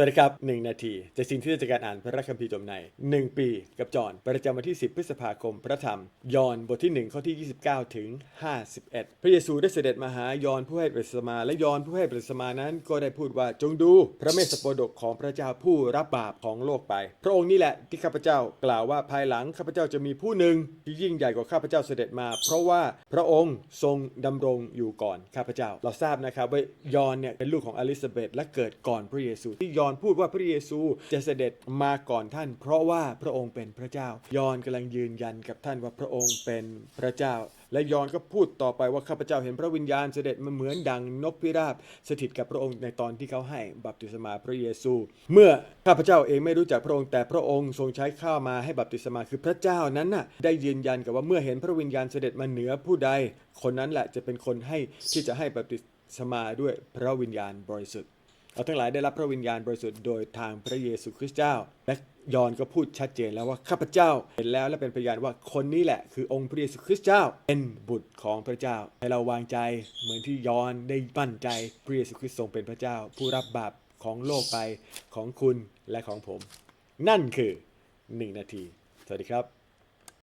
สวัสดีครับ 1 นาทีจากสิ่งที่จะการอ่านพระคัมภีร์จมใน 1 ปีกับจอห์นประจำวันที่ 10 พฤษภาคม พระธรรม ยอห์นบทที่ 1 ข้อที่ 29 ถึง 51 พระเยซูได้เสด็จมาหายอห์นผู้ให้ปริสมา และยอห์นผู้ให้ปริสมานั้นก็ได้พูดว่าจงดูพระเมสสโปดกของพระเจ้าผู้รับบาปของโลกไป พระองค์นี่แหละที่ข้าพเจ้ากล่าวว่าภายหลังข้าพเจ้าจะมีผู้หนึ่งที่ยิ่งใหญ่กว่าข้าพเจ้าเสด็จมา เพราะว่าพระองค์ทรงดำรงอยู่ก่อนข้าพเจ้า เราทราบนะครับว่ายอห์นเนี่ยเป็นลูกของอลิซาเบธและเกิดก่อนพระเยซูที่ยอห์นพูดว่าพระเยซูจะเสด็จมาก่อนท่าน เพราะว่าพระองค์เป็นพระเจ้า ยอนกำลังยืนยันกับท่านว่าพระองค์เป็นพระเจ้า และยอนก็พูดต่อไปว่าข้าพเจ้าเห็นพระวิญญาณเสด็จมาเหมือนดังนกพิราบ สถิตกับพระองค์ในตอนที่เขาให้บัพติศมาพระเยซู เมื่อข้าพเจ้าเองไม่รู้จักพระองค์แต่พระองค์ทรงใช้ข้ามาให้บัพติศมาคือพระเจ้านั้นน่ะได้ยืนยันกับว่าเมื่อเห็นพระวิญญาณเสด็จมาเหนือผู้ใด คนนั้นแหละจะเป็นคนให้ที่จะให้บัพติศมาด้วยพระวิญญาณบริสุทธิ์ เราทั้งหลายได้รับพระวิญญาณบริสุทธิ์โดยทางพระเยซูคริสต์เจ้า และยอนก็พูดชัดเจนแล้วว่าข้าพเจ้าเห็นแล้วและเป็นพยานว่าคนนี้แหละคือองค์พระเยซูคริสต์เจ้าเป็นบุตรของพระเจ้า ให้เราวางใจเหมือนที่ยอนได้มั่นใจพระเยซูคริสต์ทรงเป็นพระเจ้า ผู้รับบาปของโลกไปของคุณและของผม นั่นคือ 1 นาที สวัสดีครับ